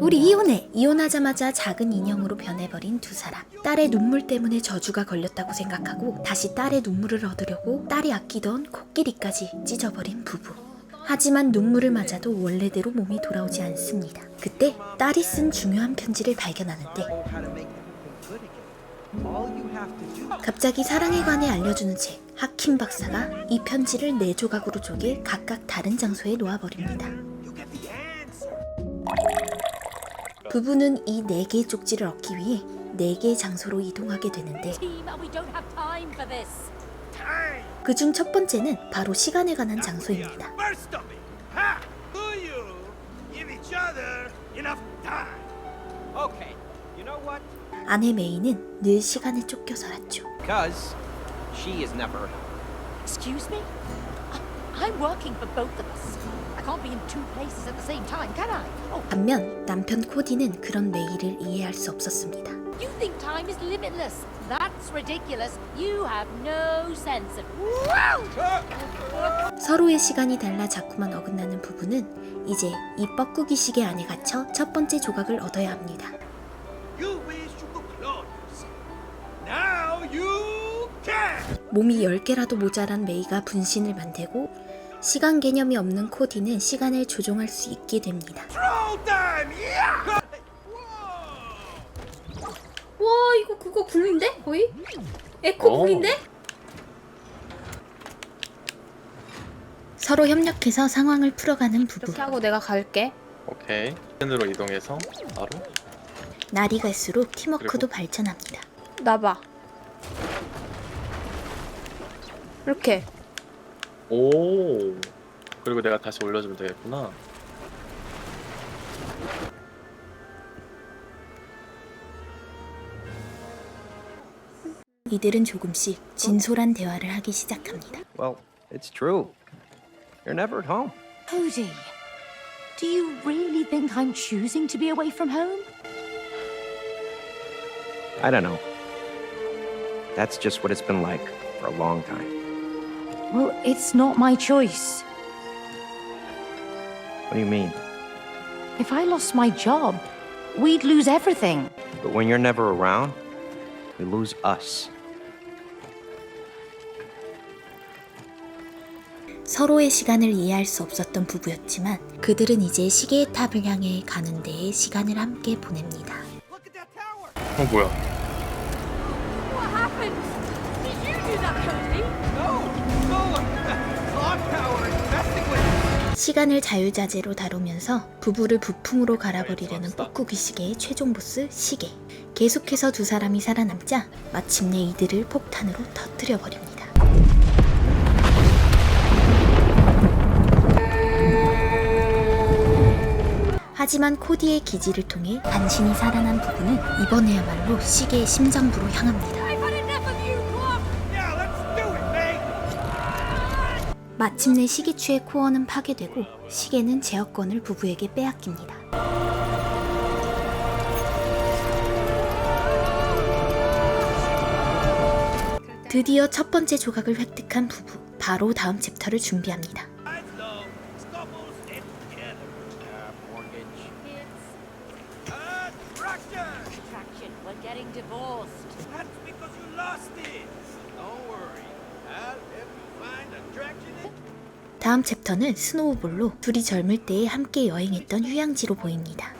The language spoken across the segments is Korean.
우리 이혼해! 이혼하자마자 작은 인형으로 변해버린 두 사람. 딸의 눈물 때문에 저주가 걸렸다고 생각하고 다시 딸의 눈물을 얻으려고 딸이 아끼던 코끼리까지 찢어버린 부부. 하지만 눈물을 맞아도 원래대로 몸이 돌아오지 않습니다. 그때 딸이 쓴 중요한 편지를 발견하는데 갑자기 사랑에 관해 알려주는 책 하킴 박사가 이 편지를 네 조각으로 쪼개 각각 다른 장소에 놓아버립니다. 부부는 이 네 개의 쪽지를 얻기 위해 네 개의 장소로 이동하게 되는데 this. 그중 첫 번째는 바로 시간에 관한 장소입니다. 아내 메이는 늘 시간에 쫓겨 살았죠. She is never. Excuse me? I'm working for both of us. I can't be in two places at the same time, can I? Oh, 반면 남편 코디는 그런 메이를 이해할 수 없었습니다. you think time is limitless? That's ridiculous. You have no sense of. 서로의 시간이 달라 자꾸만 어긋나는 부부는 이제 이 뻐꾸기식의 안에 갇혀 첫 번째 조각을 얻어야 합니다. You wish you could clone yourself. Now you can! 몸이 10개라도 모자란 메이가 분신을 만들고 시간 개념이 없는 코디는 시간을 조종할 수 있게 됩니다. 와 이거 그거 굴인데 거의? 에코 굴인데? 서로 협력해서 상황을 풀어가는 부부. 이렇게 하고 내가 갈게. 오케이. 펜으로 이동해서 바로 날이 갈수록 팀워크도 발전합니다. 나봐. 이렇게. 오. 그리고 내가 다시 올려주면 되겠구나. 이들은 조금씩 진솔한 대화를 하기 시작합니다. Well, it's true. You're never at home. Cody, do you really think I'm choosing to be away from home? I don't know. That's just what it's been like for a long time. Well, it's not my choice. What do you mean? If I lost my job, we'd lose everything. But when you're never around, we lose us. 서로의 시간을 이해할 수 없었던 부부였지만 그들은 이제 시계의 탑을 향해 가는 데에 시간을 함께 보냅니다. Look at that tower! 어 뭐야? What happened? Did you do that, Cody? 시간을 자유자재로 다루면서 부부를 부품으로 갈아버리려는 뻐꾸기 시계의 최종 보스 시계. 계속해서 두 사람이 살아남자 마침내 이들을 폭탄으로 터뜨려 버립니다. 하지만 코디의 기지를 통해 간신히 살아난 부부는 이번에야말로 시계의 심장부로 향합니다. 마침내 시기추의 코어는 파괴되고 시계는 제어권을 부부에게 빼앗깁니다. 드디어 첫 번째 조각을 획득한 부부. 바로 다음 챕터를 준비합니다. Uh, 다음 챕터는 스노우볼로 둘이 젊을 때에 함께 여행했던 휴양지로 보입니다.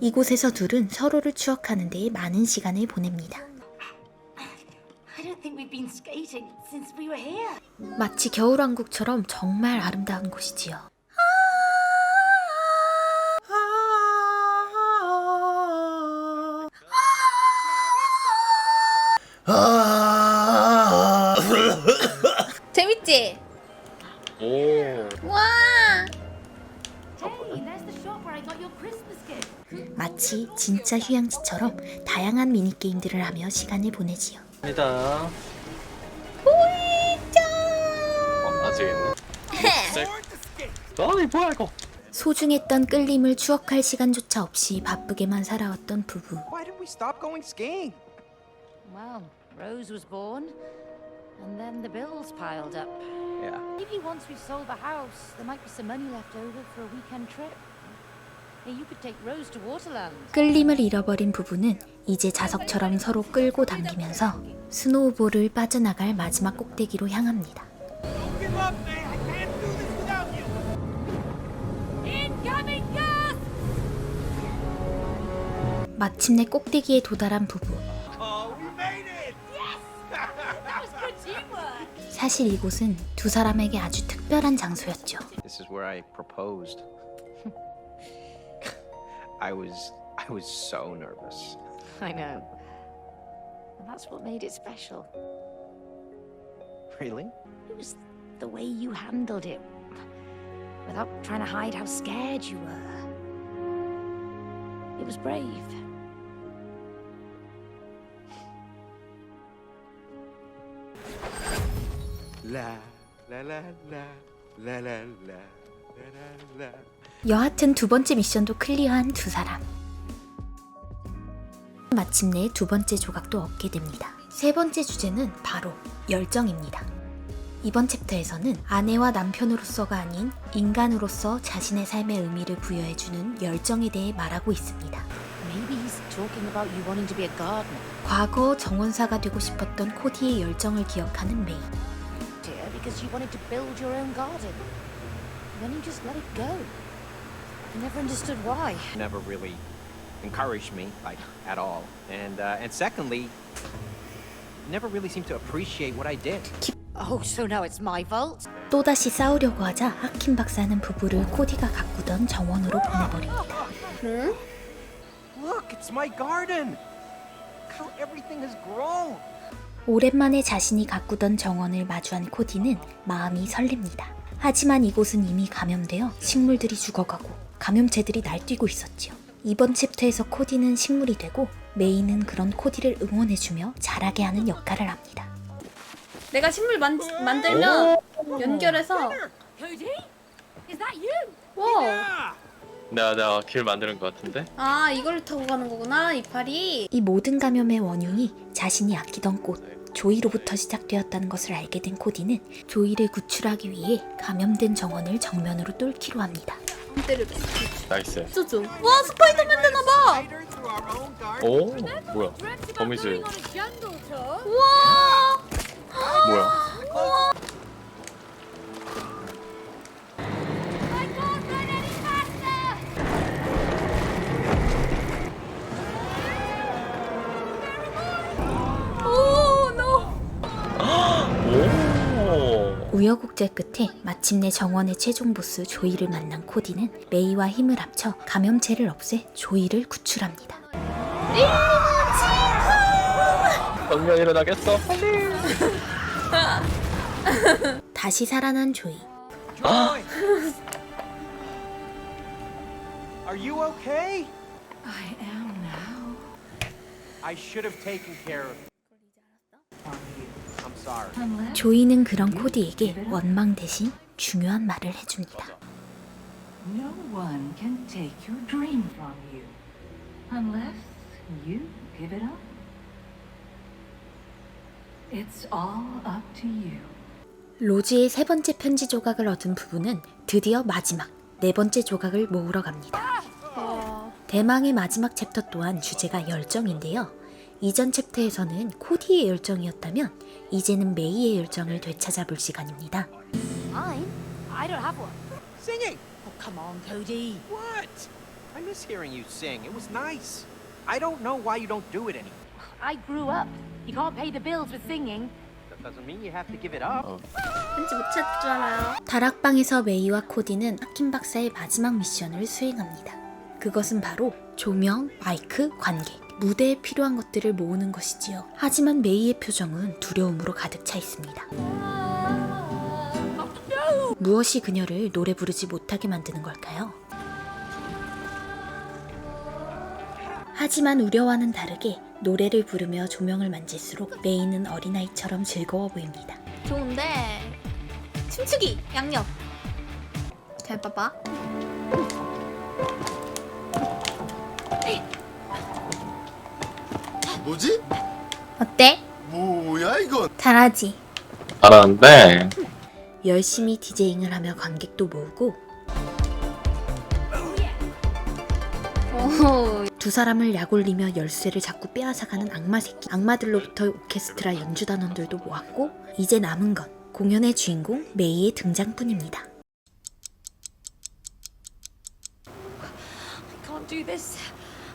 이곳에서 둘은 서로를 추억하는 데에 많은 시간을 보냅니다. 마치 겨울왕국처럼 정말 아름다운 곳이지요. 재밌지? 오. 와. 마치 진짜 휴양지처럼 다양한 미니게임들을 하며 시간을 보내지요. 입니다. 어, 아직 있네. 아이 뭐야 이거? 소중했던 끌림을 추억할 시간조차 없이 바쁘게만 살아왔던 부부. Why did we stop going skiing? Well, Rose was born, and then the bills piled up. Yeah, Maybe once we've sold the house, there might be some money left over for a weekend trip. Hey, you could take Rose to Waterland. 끌림을 잃어버린 부부는 이제 자석처럼 서로 끌고 당기면서 스노우볼을 빠져나갈 마지막 꼭대기로 향합니다. Don't give up, man. I can't do this without you. Incoming gas! 마침내 꼭대기에 도달한 부부. 사실 이곳은 두 사람에게 아주 특별한 장소였죠. This is where I proposed. I was I was so nervous. I know. And that's what made it special. Really? It was the way you handled it. Without trying to hide how scared you were. It was brave. 여하튼 두 번째 미션도 클리어한 두 사람. 마침내 두 번째 조각도 얻게 됩니다. 세 번째 주제는 바로 열정입니다. 이번 챕터에서는 아내와 남편으로서가 아닌 인간으로서 자신의 삶의 의미를 부여해주는 열정에 대해 말하고 있습니다. Maybe he's talking about you wanting to be a gardener, 과거 정원사가 되고 싶었던 코디의 열정을 기억하는 메이. dear, because you wanted to build your own garden. Then you just let it go. I never understood why. Never really encouraged me, like at all. And uh, and secondly, never really seemed to appreciate what I did. Oh, so now it's my fault? 또다시 싸우려고 하자 하킴 박사는 부부를 코디가 가꾸던 정원으로 보내버립니다. 응? Look, it's my garden. Look how everything has grown. 오랜만에 자신이 가꾸던 정원을 마주한 코디는 마음이 설렙니다. 하지만 이곳은 이미 감염되어 식물들이 죽어가고 감염체들이 날뛰고 있었지요. 이번 챕터에서 코디는 식물이 되고 메이는 그런 코디를 응원해주며 자라게 하는 역할을 합니다. 내가 식물 만, 만들면 연결해서 Cody? Is that you? 와! 내가 내가 길 만드는 것 같은데. 아 이걸 타고 가는 거구나 이파리 이 모든 감염의 원흉이 자신이 아끼던 꽃 조이로부터 시작되었다는 것을 알게 된 코디는 조이를 구출하기 위해 감염된 정원을 정면으로 뚫기로 합니다. 나이스. 쏘쏘 와 스파이더맨 되나봐. 오 뭐야? 거미줄 우와 뭐야? 우여곡절 끝에 마침내 정원의 최종 보스 조이를 만난 코디는 메이와 힘을 합쳐 감염체를 없애 조이를 구출합니다. 정면 일어나겠어? 다시 살아난 조이. Are you okay? I am now. I should have taken care of. 조이는 그런 코디에게 원망 대신 중요한 말을 해줍니다. No one can take your dream from you unless you give it up. It's all up to you. 로즈의 세 번째 편지 조각을 얻은 부부는 드디어 마지막 네 번째 조각을 모으러 갑니다. 와. 대망의 마지막 챕터 또한 주제가 열정인데요. 이전 챕터에서는 코디의 열정이었다면 이제는 메이의 열정을 되찾아볼 시간입니다. Mine? I don't have one. Singing. Oh, come on, Cody. What? I miss hearing you sing. It was nice. I don't know why you don't do it anymore. I grew up. You can't pay the bills with singing. That doesn't mean you have to give it up. 어. 왠지 못 찾을 줄 알아요 다락방에서 메이와 코디는 하킴 박사의 마지막 미션을 수행합니다. 그것은 바로 조명, 마이크, 관객, 무대에 필요한 것들을 모으는 것이지요. 하지만 메이의 표정은 두려움으로 가득 차 있습니다. 무엇이 그녀를 노래 부르지 못하게 만드는 걸까요? 하지만 우려와는 다르게 노래를 부르며 조명을 만질수록 메이는 어린아이처럼 즐거워 보입니다. 좋은데 춤추기 양옆 잘 봐봐 뭐지? 어때? 뭐야 이건? 잘하지? 잘하는데 열심히 디제잉을 하며 관객도 모으고 어, 두 사람을 약올리며 열쇠를 자꾸 빼앗아가는 악마 새끼 악마들로부터 오케스트라 연주 단원들도 모았고 이제 남은 건 공연의 주인공 메이의 등장뿐입니다. I can't do this.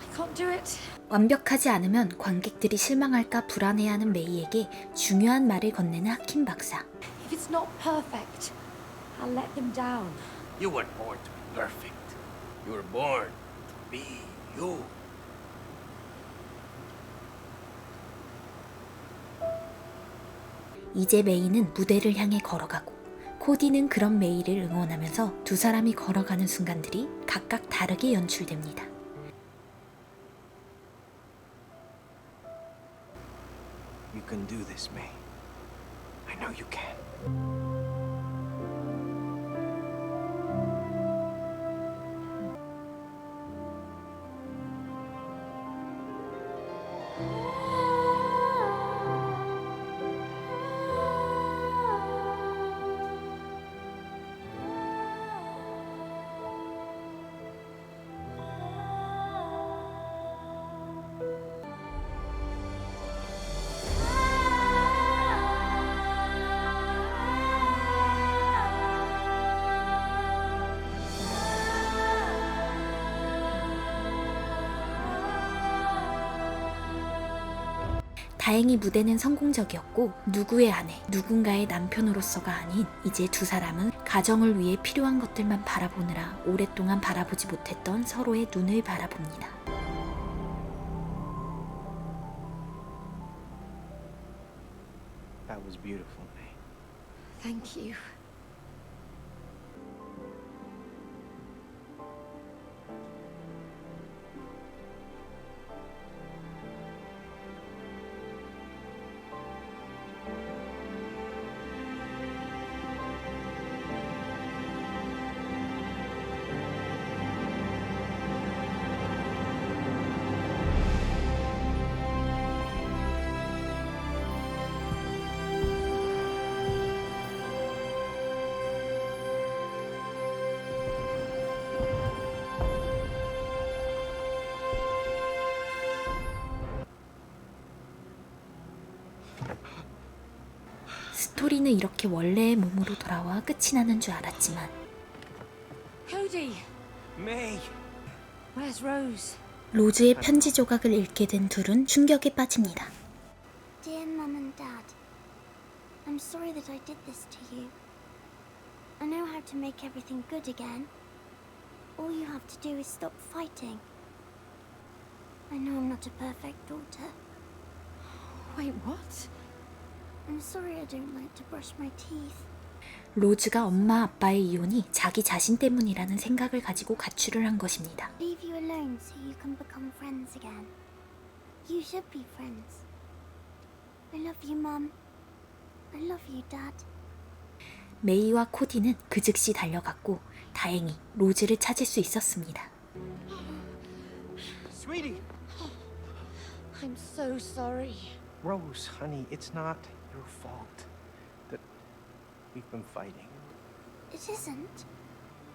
I can't do it. 완벽하지 않으면 관객들이 실망할까 불안해하는 메이에게 중요한 말을 건네는 하킴 박사. If it's not perfect, I'll let them down. You weren't born to be perfect. You were born to be you. 이제 메이는 무대를 향해 걸어가고 코디는 그런 메이를 응원하면서 두 사람이 걸어가는 순간들이 각각 다르게 연출됩니다. Can do this, May. I know you can. 다행히 무대는 성공적이었고 누구의 아내, 누군가의 남편으로서가 아닌 이제 두 사람은 가정을 위해 필요한 것들만 바라보느라 오랫동안 바라보지 못했던 서로의 눈을 바라봅니다. That was beautiful, May. Thank you. 스토리는 이렇게 원래의 몸으로 돌아와 끝이 나는 줄 알았지만 Cody, May! where's Rose? 로즈의 편지 조각을 읽게 된 둘은 충격에 빠집니다. Dear Mum and Dad, I'm sorry that I did this to you. I know how to make everything good again. All you have to do is stop fighting. I know I'm not a perfect daughter. Wait, what? I'm sorry I don't like to brush my teeth. 로즈가 엄마 아빠의 이혼이 자기 자신 때문이라는 생각을 가지고 가출을 한 것입니다. Leave you alone so you can become friends again. You should be friends. I love you, Mum. I love you, Dad. 메이와 코디는 그 즉시 달려갔고 다행히 로즈를 찾을 수 있었습니다. Sweetie! I'm so sorry. Rose, honey, it's not your fault that we've been fighting. It isn't.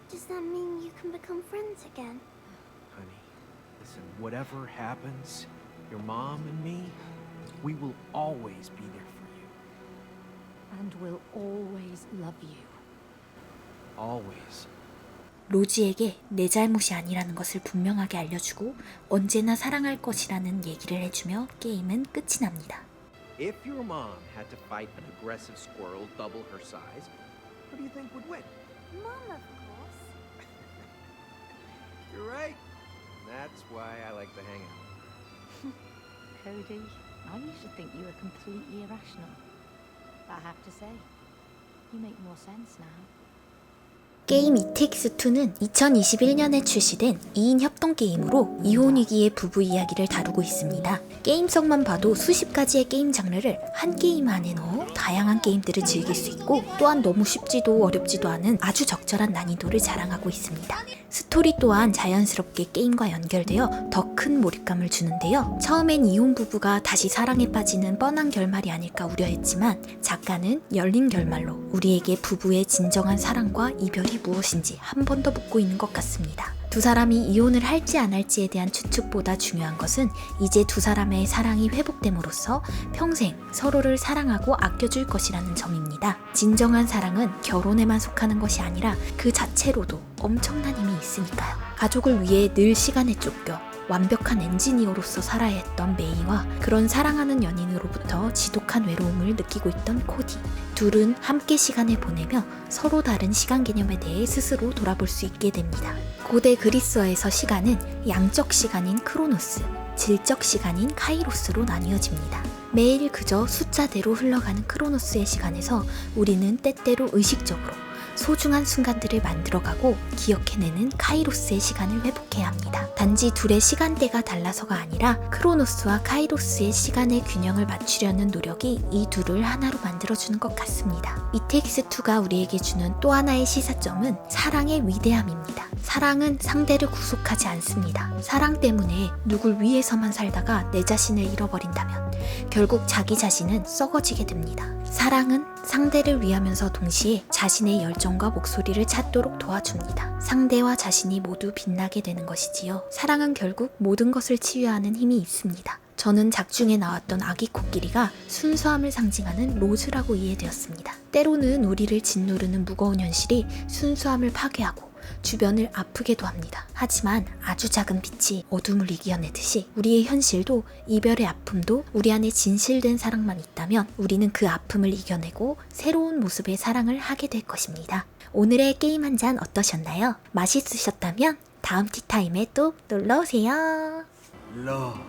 Does that mean you can become friends again? Honey, listen, whatever happens, your mom and me, we will always be there for you. And we'll always love you. Always. 로즈에게 내 잘못이 아니라는 것을 분명하게 알려주고 언제나 사랑할 것이라는 얘기를 해주며 게임은 끝이 납니다. If your mom had to fight an aggressive squirrel double her size, who do you think would win? Mum, of course. You're right. That's why I like to hang out. Cody, I used to think you were completely irrational. But I have to say, you make more sense now. 게임 이텍스2는 2021년에 출시된 2인 협 동 게임으로 이혼 위기의 부부 이야기를 다루고 있습니다. 게임성만 봐도 수십 가지의 게임 장르를 한 게임 안에 넣어 다양한 게임들을 즐길 수 있고 또한 너무 쉽지도 어렵지도 않은 아주 적절한 난이도를 자랑하고 있습니다. 스토리 또한 자연스럽게 게임과 연결되어 더 큰 몰입감을 주는데요. 처음엔 이혼 부부가 다시 사랑에 빠지는 뻔한 결말이 아닐까 우려했지만 작가는 열린 결말로 우리에게 부부의 진정한 사랑과 이별이 무엇인지 한 번 더 묻고 있는 것 같습니다. 두 사람이 이혼을 할지 안 할지에 대한 추측보다 중요한 것은 이제 두 사람의 사랑이 회복됨으로써 평생 서로를 사랑하고 아껴줄 것이라는 점입니다. 진정한 사랑은 결혼에만 속하는 것이 아니라 그 자체로도 엄청난 힘이 있으니까요. 가족을 위해 늘 시간에 쫓겨 완벽한 엔지니어로서 살아야 했던 메이와 그런 사랑하는 연인으로부터 지독한 외로움을 느끼고 있던 코디. 둘은 함께 시간을 보내며 서로 다른 시간 개념에 대해 스스로 돌아볼 수 있게 됩니다. 고대 그리스어에서 시간은 양적 시간인 크로노스, 질적 시간인 카이로스로 나뉘어집니다. 매일 그저 숫자대로 흘러가는 크로노스의 시간에서 우리는 때때로 의식적으로 소중한 순간들을 만들어가고 기억해내는 카이로스의 시간을 회복해야 합니다. 단지 둘의 시간대가 달라서가 아니라 크로노스와 카이로스의 시간의 균형을 맞추려는 노력이 이 둘을 하나로 만들어주는 것 같습니다. 이텍스2가 우리에게 주는 또 하나의 시사점은 사랑의 위대함입니다. 사랑은 상대를 구속하지 않습니다. 사랑 때문에 누굴 위해서만 살다가 내 자신을 잃어버린다면 결국 자기 자신은 썩어지게 됩니다. 사랑은 상대를 위하면서 동시에 자신의 열정과 목소리를 찾도록 도와줍니다. 상대와 자신이 모두 빛나게 되는 것이지요. 사랑은 결국 모든 것을 치유하는 힘이 있습니다. 저는 작중에 나왔던 아기 코끼리가 순수함을 상징하는 로즈라고 이해되었습니다. 때로는 우리를 짓누르는 무거운 현실이 순수함을 파괴하고 주변을 아프게도 합니다. 하지만 아주 작은 빛이 어둠을 이겨내듯이 우리의 현실도 이별의 아픔도 우리 안에 진실된 사랑만 있다면 우리는 그 아픔을 이겨내고 새로운 모습의 사랑을 하게 될 것입니다. 오늘의 게임 한 잔 어떠셨나요? 맛있으셨다면 다음 티타임에 또 놀러오세요. Love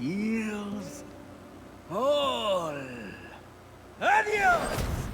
heals all. Adios!